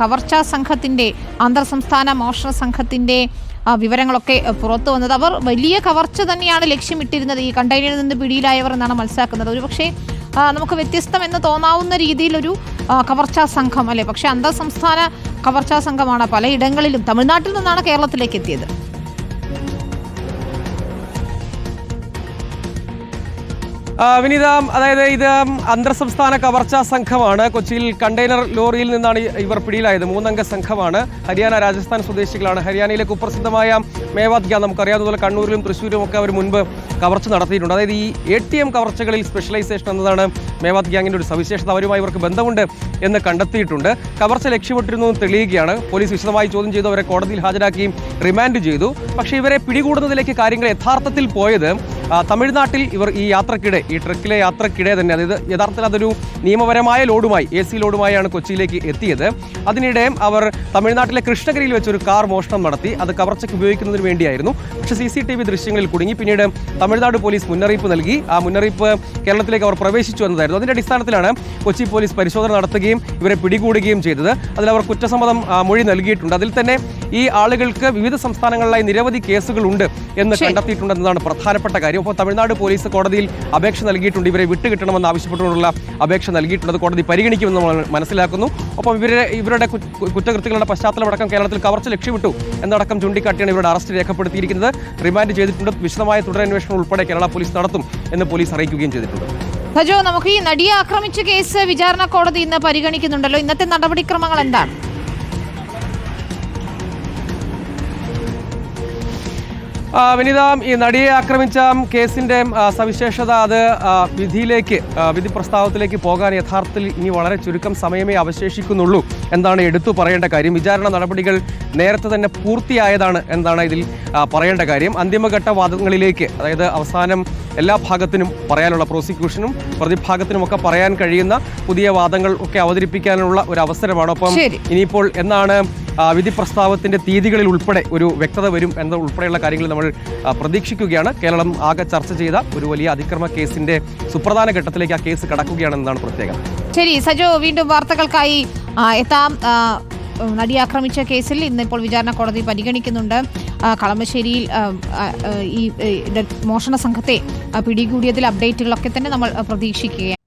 കവർച്ചാ സംഘത്തിന്റെ അന്തർ സംസ്ഥാന മോഷണ സംഘത്തിന്റെ വിവരങ്ങളൊക്കെ പുറത്തു വന്നത്. അവർ വലിയ കവർച്ച തന്നെയാണ് ലക്ഷ്യമിട്ടിരുന്നത്. ഈ കണ്ടെയ്നറിൽ നിന്ന് പിടിയിലായവർ എന്നാണ് മനസ്സിലാക്കുന്നത്. ഒരുപക്ഷെ നമുക്ക് വ്യത്യസ്തം എന്ന് തോന്നാവുന്ന രീതിയിലൊരു കവർച്ചാ സംഘം അല്ലേ? പക്ഷേ അന്തർ സംസ്ഥാന കവർച്ചാ സംഘമാണ് പലയിടങ്ങളിലും തമിഴ്നാട്ടിൽ നിന്നാണ് കേരളത്തിലേക്ക് എത്തിയത്. വിനീത അതായത് ഇത് അന്തർ സംസ്ഥാന കവർച്ചാ സംഘമാണ്. കൊച്ചിയിൽ കണ്ടെയ്നർ ലോറിയിൽ നിന്നാണ് ഇവർ പിടിയിലായത്. മൂന്നംഗ സംഘമാണ്. ഹരിയാന രാജസ്ഥാൻ സ്വദേശികളാണ്. ഹരിയാനയിലെ കുപ്രസിദ്ധമായ മേവാത് ഗ്യാങ് നമുക്കറിയാവുന്നതുപോലെ കണ്ണൂരിലും തൃശ്ശൂരും ഒക്കെ അവർ മുൻപ് കവർച്ച നടത്തിയിട്ടുണ്ട്. അതായത് ഈ എ ടി എം കവർച്ചകളിൽ സ്പെഷ്യലൈസേഷൻ എന്നതാണ് മേവാത് ഗ്യാങ്ങിന്റെ ഒരു സവിശേഷത. അവരുമായി ഇവർക്ക് ബന്ധമുണ്ട് എന്ന് കണ്ടെത്തിയിട്ടുണ്ട്. കവർച്ച ലക്ഷ്യപ്പെട്ടിരുന്നു എന്ന് തെളിയുകയാണ്. പോലീസ് വിശദമായി ചോദ്യം ചെയ്തു. അവരെ കോടതിയിൽ ഹാജരാക്കി റിമാൻഡ് ചെയ്തു. പക്ഷേ ഇവരെ പിടികൂടുന്നതിലേക്ക് കാര്യങ്ങൾ യഥാർത്ഥത്തിൽ പോയത് തമിഴ്നാട്ടിൽ ഇവർ ഈ യാത്രക്കിടെ ഈ ട്രക്കിലെ യാത്രക്കിടെ തന്നെ അതായത് യഥാർത്ഥത്തിൽ അതൊരു നിയമപരമായ ലോഡുമായി എ സി ലോഡുമായാണ് കൊച്ചിയിലേക്ക് എത്തിയത്. അതിനിടെ അവർ തമിഴ്നാട്ടിലെ കൃഷ്ണഗിരിയിൽ വെച്ചൊരു കാർ മോഷണം നടത്തി അത് കവർച്ചയ്ക്ക് ഉപയോഗിക്കുന്നതിന് വേണ്ടിയായിരുന്നു. പക്ഷേ സി സി ടി വി ദൃശ്യങ്ങളിൽ കുടുങ്ങി. പിന്നീട് തമിഴ്നാട് പോലീസ് മുന്നറിയിപ്പ് നൽകി. ആ മുന്നറിയിപ്പ് കേരളത്തിലേക്ക് അവർ പ്രവേശിച്ചു എന്നതായിരുന്നു. അതിന്റെ അടിസ്ഥാനത്തിലാണ് കൊച്ചി പോലീസ് പരിശോധന നടത്തുകയും ഇവരെ പിടികൂടുകയും ചെയ്തത്. അതിൽ അവർ കുറ്റസമ്മതം മൊഴി നൽകിയിട്ടുണ്ട്. അതിൽ തന്നെ ഈ ആളുകൾക്ക് വിവിധ സംസ്ഥാനങ്ങളിലായി നിരവധി കേസുകളുണ്ട് എന്ന്. കണ്ടെത്തിയിട്ടുണ്ടെന്നതാണ് പ്രധാനപ്പെട്ട കാര്യം. അപ്പോൾ തമിഴ്നാട് പോലീസ് കോടതിയിൽ അപേക്ഷ നൽകിയിട്ടുണ്ട്. ഇവരെ വിട്ടുകിട്ടണമെന്ന് ആവശ്യപ്പെട്ടുകൊണ്ടുള്ള അപേക്ഷ നൽകിയിട്ടുണ്ട്. കോടതി പരിഗണിക്കുമെന്ന് നമ്മൾ മനസ്സിലാക്കുന്നു. ഒപ്പം ഇവരെ ഇവരുടെ കുറ്റകൃത്യങ്ങളുടെ പശ്ചാത്തലമടക്കം കേരളത്തിൽ കവർച്ച ലക്ഷ്യമിട്ടു എന്നടക്കം ചൂണ്ടിക്കാട്ടിയാണ് ഇവരുടെ അറസ്റ്റ് രേഖപ്പെടുത്തിയിരിക്കുന്നത്. റിമാൻഡ് ചെയ്തിട്ടുണ്ട്. വിശദമായ തുടരന്വേഷണം ഉൾപ്പെടെ കേരള പോലീസ് നടത്തും എന്ന് പോലീസ് അറിയിക്കുകയും ചെയ്തിട്ടുണ്ട്. സജോ നമുക്ക് ഈ നടിയെ ആക്രമിച്ച കേസ് വിചാരണ കോടതി ഇന്ന് പരിഗണിക്കുന്നുണ്ടല്ലോ. ഇന്നത്തെ നടപടിക്രമങ്ങൾ എന്താണ്? വിനീത ഈ നടിയെ ആക്രമിച്ച കേസിന്റെ സവിശേഷത അത് വിധിയിലേക്ക് വിധി പ്രസ്താവത്തിലേക്ക് പോകാൻ യഥാർത്ഥത്തിൽ ഇനി വളരെ ചുരുക്കം സമയമേ അവശേഷിക്കുന്നുള്ളൂ എന്താണ് എടുത്തു പറയേണ്ട കാര്യം. വിചാരണ നടപടികൾ നേരത്തെ തന്നെ പൂർത്തിയായതാണ് എന്താണ് ഇതിൽ പറയേണ്ട കാര്യം. അന്തിമഘട്ട വാദങ്ങളിലേക്ക് അതായത് അവസാനം എല്ലാ ഭാഗത്തിനും പറയാനുള്ള പ്രോസിക്യൂഷനും പ്രതിഭാഗത്തിനും ഒക്കെ പറയാൻ കഴിയുന്ന പുതിയ വാദങ്ങൾ ഒക്കെ അവതരിപ്പിക്കാനുള്ള ഒരു അവസരമാണ്. ഒപ്പം ഇനിയിപ്പോൾ എന്നാണ് വിധി പ്രസ്താവത്തിന്റെ തീയതികളിൽ ഉൾപ്പെടെ ഒരു വ്യക്തത വരും എന്ന ഉൾപ്പെടെയുള്ള കാര്യങ്ങൾ നമ്മൾ പ്രതീക്ഷിക്കുകയാണ്. കേരളം ആകെ ചർച്ച ചെയ്ത ഒരു വലിയ അതിക്രമ കേസിന്റെ സുപ്രധാന ഘട്ടത്തിലേക്ക് ആ കേസ് കടക്കുകയാണെന്നാണ് പ്രത്യേകം ശരി സജോ വീണ്ടും വാർത്തകൾക്കായി എത്താം. നടി ആക്രമിച്ച കേസിൽ ഇന്നിപ്പോൾ വിചാരണ കോടതി പരിഗണിക്കുന്നുണ്ട്. കളമശ്ശേരിയിൽ ഈ മോഷണ സംഘത്തെ പിടികൂടിയതിൽ അപ്ഡേറ്റുകളൊക്കെ തന്നെ നമ്മൾ പ്രതീക്ഷിക്കുകയാണ്.